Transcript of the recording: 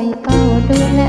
วยเฝ้าดูแล